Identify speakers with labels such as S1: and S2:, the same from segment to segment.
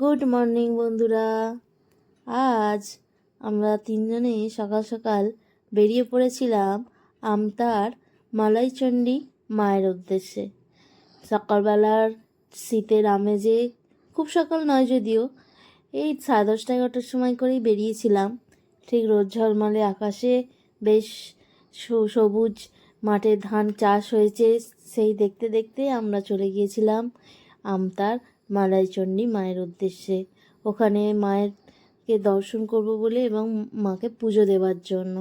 S1: Good morning বন্ধুরা। আজ আমরা তিনজনে সকাল সকাল বেরিয়ে পড়েছিলাম আমতার মালাইচণ্ডী মায়ের উদ্দেশ্যে। সকালবেলার শীতের আমেজে, খুব সকাল নয় যদিও, এই সাড়ে দশটা এগারোটার সময় করেই বেরিয়েছিলাম। ঠিক রোদ ঝলমলে আকাশে বেশ সবুজ মাঠে ধান চাষ হয়েছে, সেই দেখতে দেখতে আমরা চলে গিয়েছিলাম আমতার মালাইচণ্ডী মায়ের উদ্দেশ্যে। ওখানে মায়েরকে দর্শন করব বলে এবং মাকে পুজো দেওয়ার জন্য।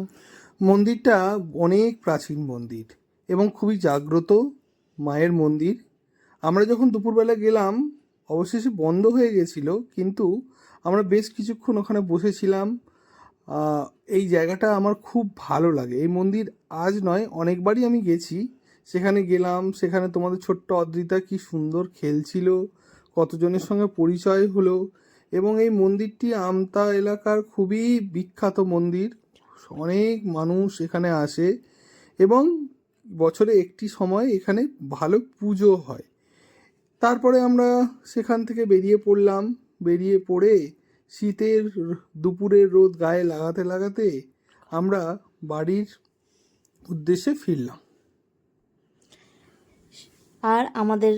S2: মন্দিরটা অনেক প্রাচীন মন্দির এবং খুবই জাগ্রত মায়ের মন্দির। আমরা যখন দুপুরবেলা গেলাম, অবশেষে বন্ধ হয়ে গেছিল, কিন্তু আমরা বেশ কিছুক্ষণ ওখানে বসেছিলাম। এই জায়গাটা আমার খুব ভালো লাগে। এই মন্দির আজ নয়, অনেকবারই আমি গেছি। সেখানে গেলাম, সেখানে তোমাদের ছোট্ট অদ্রিতা কি সুন্দর খেলছিল। কতজনের সঙ্গে পরিচয় হলো? এবং এই মন্দিরটি আমতা এলাকার খুবই বিখ্যাত মন্দির। অনেক মানুষ এখানে আসে এবং বছরে একটি সময় এখানে ভালো পুজো হয়। তারপরে আমরা সেখান থেকে বেরিয়ে পড়লাম। বেরিয়ে পড়ে শীতের দুপুরের রোদ গায়ে লাগাতে লাগাতে আমরা বাড়ির উদ্দেশ্যে ফিরলাম।
S1: আর আমাদের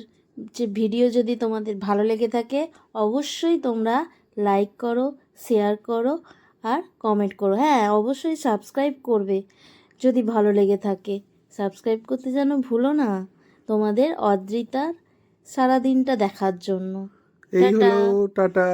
S1: যে ভিডিও যদি তোমাদের ভালো লেগে থাকে অবশ্যই তোমরা লাইক করো শেয়ার করো আর কমেন্ট করো। হ্যাঁ অবশ্যই সাবস্ক্রাইব করবে যদি ভালো লেগে থাকে। সাবস্ক্রাইব করতে যেন ভুলো না তোমাদের অদ্রিতার সারাদিনটা দেখার জন্য।
S2: টাটা।